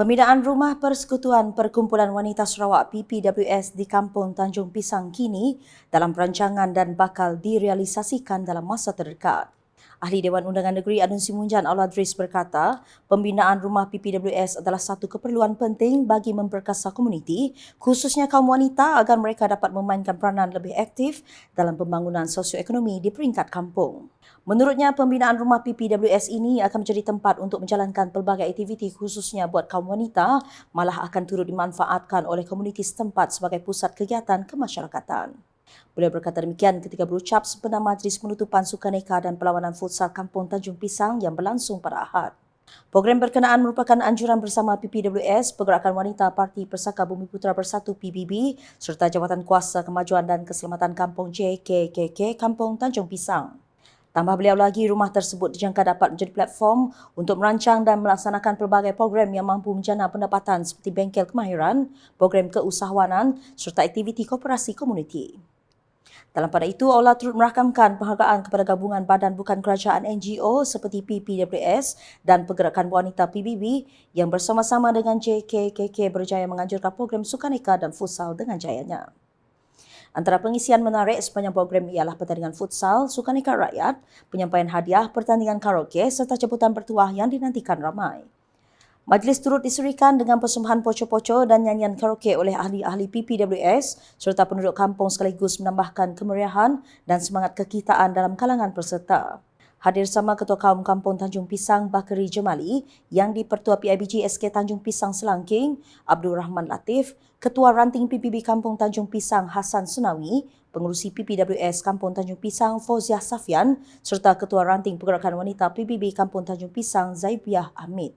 Pembinaan Rumah Persekutuan Perkumpulan Wanita Sarawak PPWS di Kampung Tanjung Pisang kini dalam perancangan dan bakal direalisasikan dalam masa terdekat. Ahli Dewan Undangan Negeri Adun Simunjan Auladris berkata, pembinaan rumah PPWS adalah satu keperluan penting bagi memperkasa komuniti, khususnya kaum wanita agar mereka dapat memainkan peranan lebih aktif dalam pembangunan sosioekonomi di peringkat kampung. Menurutnya, pembinaan rumah PPWS ini akan menjadi tempat untuk menjalankan pelbagai aktiviti khususnya buat kaum wanita, malah akan turut dimanfaatkan oleh komuniti setempat sebagai pusat kegiatan kemasyarakatan. Beliau berkata demikian ketika berucap sempena majlis penutupan Sukaneka dan perlawanan futsal Kampung Tanjung Pisang yang berlangsung pada Ahad. Program berkenaan merupakan anjuran bersama PPWS, Pergerakan Wanita Parti Persaka Bumi Putera Bersatu PBB serta Jabatan Kuasa Kemajuan dan Keselamatan Kampung JKKK Kampung Tanjung Pisang. Tambah beliau lagi, rumah tersebut dijangka dapat menjadi platform untuk merancang dan melaksanakan pelbagai program yang mampu menjana pendapatan seperti bengkel kemahiran, program keusahawanan serta aktiviti koperasi komuniti. Dalam pada itu, Allah turut merakamkan penghargaan kepada gabungan badan bukan kerajaan NGO seperti PPWS dan Pergerakan Wanita PBB yang bersama-sama dengan JKKK berjaya menganjurkan program Sukaneka dan Futsal dengan jayanya. Antara pengisian menarik sepanjang program ialah pertandingan futsal, Sukaneka Rakyat, penyampaian hadiah, pertandingan karaoke serta jemputan bertuah yang dinantikan ramai. Majlis turut disurikan dengan persembahan poco-poco dan nyanyian karaoke oleh ahli-ahli PPWS serta penduduk kampung sekaligus menambahkan kemeriahan dan semangat kekitaan dalam kalangan peserta. Hadir sama Ketua Kaum Kampung Tanjung Pisang Bakari Jemali yang dipertua PIBG SK Tanjung Pisang Selangking, Abdul Rahman Latif, Ketua Ranting PPB Kampung Tanjung Pisang Hasan Sunawi, Pengurusi PPWS Kampung Tanjung Pisang Fauziah Safian serta Ketua Ranting Pergerakan Wanita PBB Kampung Tanjung Pisang Zaibiah Ahmed.